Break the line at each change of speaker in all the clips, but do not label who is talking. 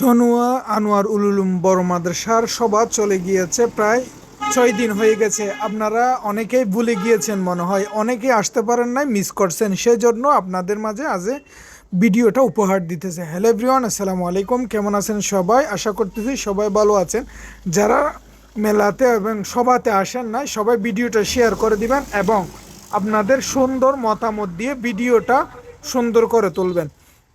চনুয়া আনোয়ার উলুলুম বড় মাদ্রাসার সভা চলে গিয়েছে, প্রায় ছয় দিন হয়ে গেছে। আপনারা অনেকেই ভুলে গিয়েছেন মনে হয়, অনেকেই আসতে পারেন নাই মিস করছেন। সেজন্য আপনাদের মাঝে আজ ভিডিওটা উপহার দিতেছে। হ্যালো এভরিওয়ান আসসালামু আলাইকুম, কেমন আছেন সবাই? আশা করতেছি সবাই ভালো আছেন। যারা মেলাতে এবং সভাতে আসেন নাই, সবাই ভিডিওটা শেয়ার করে দিবেন এবং আপনাদের সুন্দর মতামত দিয়ে ভিডিওটা সুন্দর করে তুলবেন।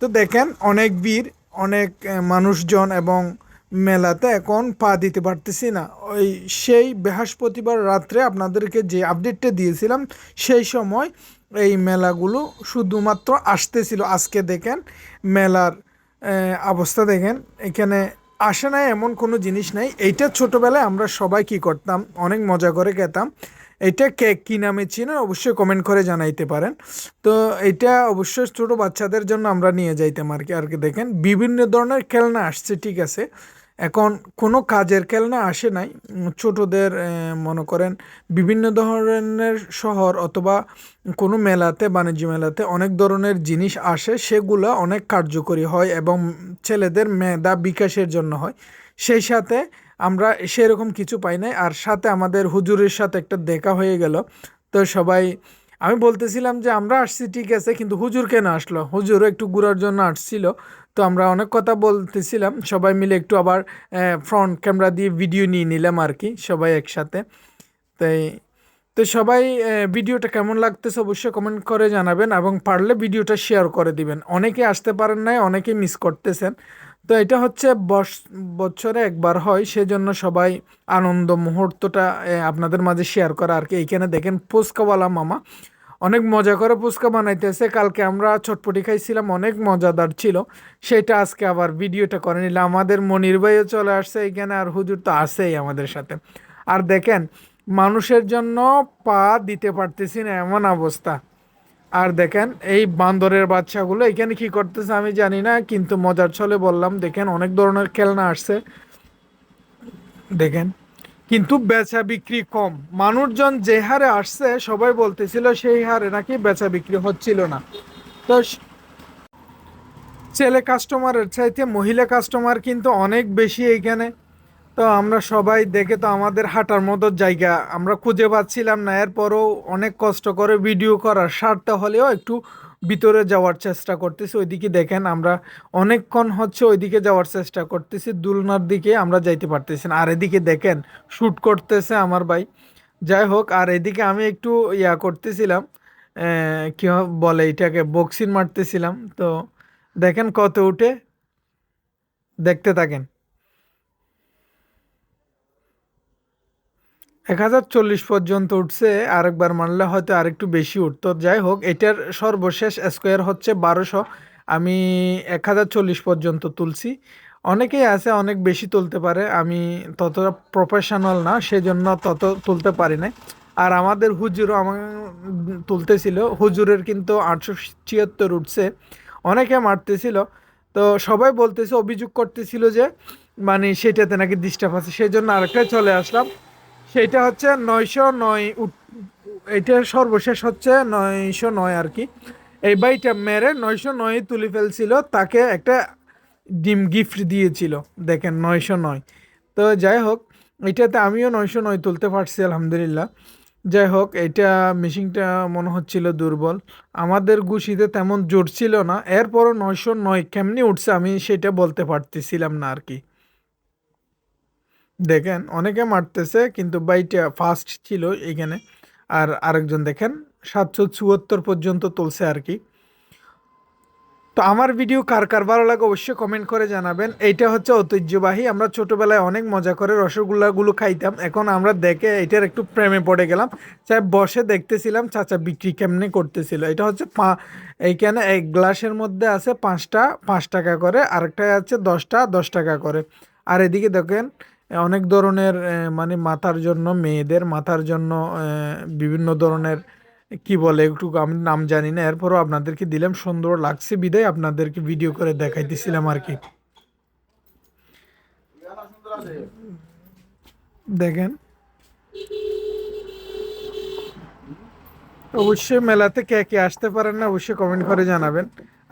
তো দেখেন, অনেক বীর অনেক মানুষজন এবং মেলাতে এখন পা দিতে পারতেছি না। ওই সেই বৃহস্পতিবার রাত্রে আপনাদেরকে যে আপডেটটা দিয়েছিলাম, সেই সময় এই মেলাগুলো শুধুমাত্র আসতেছিল। আজকে দেখেন মেলার অবস্থা দেখেন। এখানে আসে না এমন কোনো জিনিস নাই। এইটা ছোটোবেলায় আমরা সবাই কি করতাম? অনেক মজা করে খেতাম। এটা কেক কী নামে চিনেন অবশ্যই কমেন্ট করে জানাইতে পারেন। তো এটা অবশ্যই ছোটো বাচ্চাদের জন্য আমরা নিয়ে যাইতাম আর কি আর কি দেখেন, বিভিন্ন ধরনের খেলনা আসছে, ঠিক আছে। এখন কোনো কাজের খেলনা আসে নাই। ছোটদের মনে করেন, বিভিন্ন ধরনের শহর অথবা কোনো মেলাতে, বাণিজ্য মেলাতে অনেক ধরনের জিনিস আসে, সেগুলো অনেক কার্যকরী হয় এবং ছেলেদের মেধা বিকাশের জন্য হয়। সেই সাথে আমরা সেরকম কিছু পাই নাই। আর সাথে আমাদের হুজুরের সাথে একটা দেখা হয়ে গেল। তো সবাই, আমি বলতেছিলাম যে আমরা আসছি, ঠিক আছে, কিন্তু হুজুর কেন আসলো? হুজুরও একটু ঘুরার জন্য আসছিল। তো আমরা অনেক কথা বলতেছিলাম। সবাই মিলে একটু আবার ফ্রন্ট ক্যামেরা দিয়ে ভিডিও নিয়ে নিলাম আর কি, সবাই একসাথে। তাই, তো সবাই ভিডিওটা কেমন লাগতেছে অবশ্যই কমেন্ট করে জানাবেন এবং পারলে ভিডিওটা শেয়ার করে দিবেন। অনেকে আসতে পারেন নাই, অনেকে মিস করতেছেন। তো এটা হচ্ছে বছরে একবার হয়, সেজন্য সবাই আনন্দ মুহূর্তটা আপনাদের মাঝে শেয়ার করা আর কি। এইখানে দেখেন ফুচকাওয়ালা মামা। অনেক মজা করে ফুচকা বানাইতেছে। কালকে আমরা চটপটি খাইছিলাম, অনেক মজাদার ছিল। সেটা আজকে আবার ভিডিওটা করে নিলাম। আমাদের মনির ভাইও চলে আসছে এখানে আর হুজুর তো আসেই আমাদের সাথে। আর দেখেন, মানুষের জন্য পা দিতে পারতেছি না, এমন অবস্থা। আর দেখেন, এই বান্দরের বাচ্চাগুলো এখানে কি করতেছে আমি জানি না, কিন্তু মজার ছলে বললাম, দেখেন অনেক ধরনের খেলনা আসছে। দেখেন, কিন্তু বেচা বিক্রি কম। মানুষজন যে হারে আসছে, সবাই বলতেছিল সেই হারে নাকি বেচা বিক্রি হচ্ছিল না। তো ছেলে কাস্টমারের চাইতে মহিলা কাস্টমার কিন্তু অনেক বেশি এইখানে। তো আমরা সবাই দেখে তো আমাদের হাঁটার মতো জায়গা। আমরা খুঁজে পাচ্ছিলাম না, এরপরও অনেক কষ্ট করে ভিডিও করার স্বার্থে হলেও একটু ভিতরে যাওয়ার চেষ্টা করতেছি। ওইদিকে দেখেন আমরা অনেকক্ষণ হচ্ছে ওইদিকে যাওয়ার চেষ্টা করতেছি, দুলনার দিকে আমরা যাইতে পারতেছি না। আর এদিকে দেখেন শ্যুট করতেছে আমার ভাই। যাই হোক, আর এদিকে আমি একটু ইয়া করতেছিলাম কি বলে এটাকে, বক্সিং মারতেছিলাম। তো দেখেন কত উঠে, দেখতে থাকেন। এক হাজার চল্লিশ পর্যন্ত উঠছে, আরেকবার মানলে হয়তো আরেকটু বেশি উঠতো। যাই হোক, এটার সর্বশেষ স্কোয়ার হচ্ছে বারোশো। আমি এক হাজার চল্লিশ পর্যন্ত তুলছি। অনেকেই আছে, অনেক বেশি তুলতে পারে। আমি ততটা প্রফেশনাল না, সেজন্য তত তুলতে পারি না আর আমাদের হুজুরও আমার তুলতেছিল, হুজুরের কিন্তু আটশো ছিয়াত্তর উঠছে। অনেকে মারতেছিল। তো সবাই বলতেছে, অভিযোগ করতেছিল যে মানে সেটাতে নাকি ডিস্টার্ব আছে। সেই জন্য আরেকটাই চলে আসলাম। সেটা হচ্ছে নয়শো নয় এটা সর্বশেষ হচ্ছে নয়শো নয় আর কি। এই বাইটা মেরে নয়শো নয় তুলে ফেলছিল, তাকে একটা ডিম গিফট দিয়েছিল, দেখেন নয়শো নয়। তো যাই হোক, এটাতে আমিও নয়শো নয় তুলতে পারছি, আলহামদুলিল্লাহ। যাই হোক, এটা মেশিনটা মনে হচ্ছিল দুর্বল। আমাদের গুছিতে তেমন জোর ছিল না, এরপরও নয়শো নয় কেমনি উঠছে আমি সেটা বলতে পারতেছিলাম না আর কি। দেখেন, অনেকে মারতেছে কিন্তু বাইটা ফাস্ট ছিল এখানে। আর আরেকজন দেখেন, সাতশো চুয়াত্তর পর্যন্ত তুলছে আর কি। তো আমার ভিডিও কার কার ভালো লাগে অবশ্যই কমেন্ট করে জানাবেন। এইটা হচ্ছে ঐতিহ্যবাহী। আমরা ছোটোবেলায় অনেক মজা করে রসগোল্লাগুলো খাইতাম। এখন আমরা দেখে এটার একটু প্রেমে পড়ে গেলাম। চাই বসে দেখতেছিলাম, চাচা বিক্রি কেমনে করতেছিল। এটা হচ্ছে পা, এইখানে এক গ্লাসের মধ্যে আছে পাঁচটা, পাঁচ টাকা করে। আরেকটা আছে দশটা, দশ টাকা করে। আর এদিকে দেখেন অনেক ধরনের মানে মাথার জন্য, মেয়েদের মাথার জন্য বিভিন্ন ধরনের, কি বলে, একটু আমি নাম জানি না, এরপরও আপনাদেরকে দিলাম, সুন্দর লাগছে, বিদায়, আপনাদেরকে ভিডিও করে দেখাইতেছিলাম আর কি। দেখেন। অবশ্যই মেলাতে কে কে আসতে পারেন না, অবশ্যই কমেন্ট করে জানাবেন।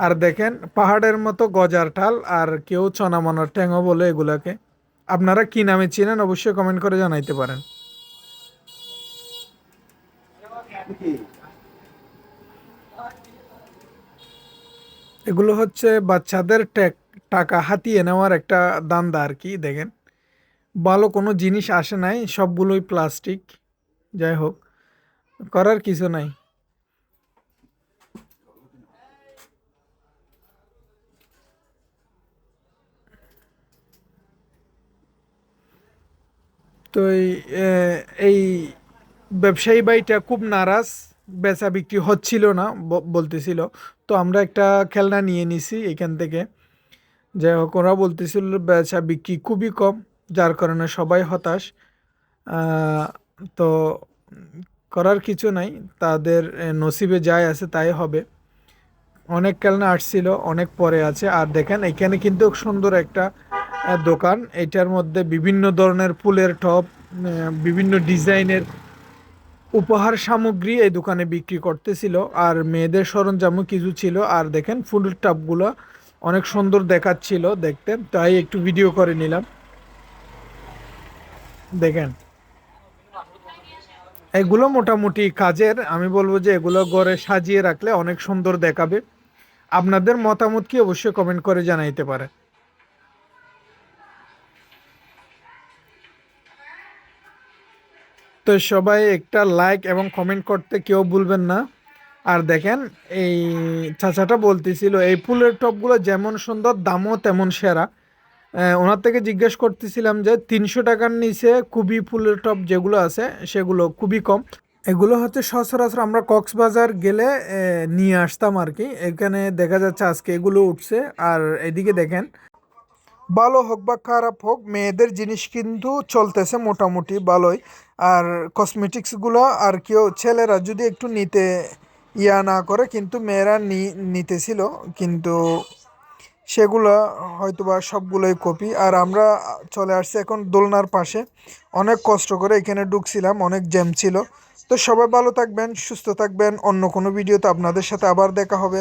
আর দেখেন, পাহাড়ের মতো গজার ঠাল আর কেউ চনামনার ট্যাংও বলে এগুলাকে। আপনারা কি নামে চেনেন অবশ্যই কমেন্ট করে জানাইতে পারেন। এগুলো হচ্ছে বাচ্চাদের টাকা হাতিয়ে নেওয়ার একটা দান্দা আর কি, দেখেন। ভালো কোনো জিনিস আসে নাই, সবগুলোই প্লাস্টিক যাই হোক, করার কিছু নাই। তো এই ব্যবসায়ী ভাইটা খুব নারাজ, বেচা বিক্রি হচ্ছিল না বলতেছিল। তো আমরা একটা খেলনা নিয়ে নিছি এখান থেকে। যাই হোক, ওরা বলতেছিল বেচা বিক্রি খুবই কম, যার কারণে সবাই হতাশ। তো করার কিছু নাই, তাদের নসিবে যাই আছে তাই হবে। অনেক খেলনা আসছিল, অনেক পরে আছে। আর দেখেন, এখানে কিন্তু সুন্দর একটা দোকান। এটার মধ্যে বিভিন্ন ধরনের ফুলের টপ বিভিন্ন ডিজাইনের উপহার সামগ্রী এই দোকানে বিক্রি করতেছিল। আর মেয়েদের সরঞ্জামও কিছু ছিল। আর দেখেন ফুলের টপগুলো অনেক সুন্দর দেখাচ্ছিল দেখতে। তাই একটু ভিডিও করে নিলাম। দেখেন, এগুলো মোটামুটি কাজের। আমি বলব যে এগুলো ঘরে সাজিয়ে রাখলে অনেক সুন্দর দেখাবে। আপনাদের মতামত কি অবশ্যই কমেন্ট করে জানাইতে পারে তো সবাই একটা লাইক এবং কমেন্ট করতে কেউ ভুলবেন না। আর দেখেন, এই চাচাটা বলতেছিল, এই ফুলের টপগুলো যেমন সুন্দর, দামও তেমন সেরা। ওনার থেকে জিজ্ঞেস করতেছিলাম যে, তিনশো টাকার নিচে খুবই ফুলের টপ যেগুলো আছে, সেগুলো খুবই কম। এগুলো হচ্ছে সচরাচর আমরা কক্সবাজার গেলে নিয়ে আসতাম আর কি। এখানে দেখা যাচ্ছে আজকে এগুলো উঠছে। আর এদিকে দেখেন ভালো হোক বা খারাপ হোক, মেয়েদের জিনিস কিন্তু চলতেছে মোটামুটি ভালোই। আর কসমেটিক্সগুলো আর কেউ, ছেলেরা যদি একটু নিতে ইয়া না করে, কিন্তু মেয়েরা নিতেছিল, কিন্তু সেগুলো হয়তোবা সবগুলোই কপি আর আমরা চলে আসছি এখন দোলনার পাশে। অনেক কষ্ট করে এখানে ঢুকছিলাম, অনেক জ্যাম ছিল। তো সবাই ভালো থাকবেন, সুস্থ থাকবেন। অন্য কোনো ভিডিওতে আপনাদের সাথে আবার দেখা হবে।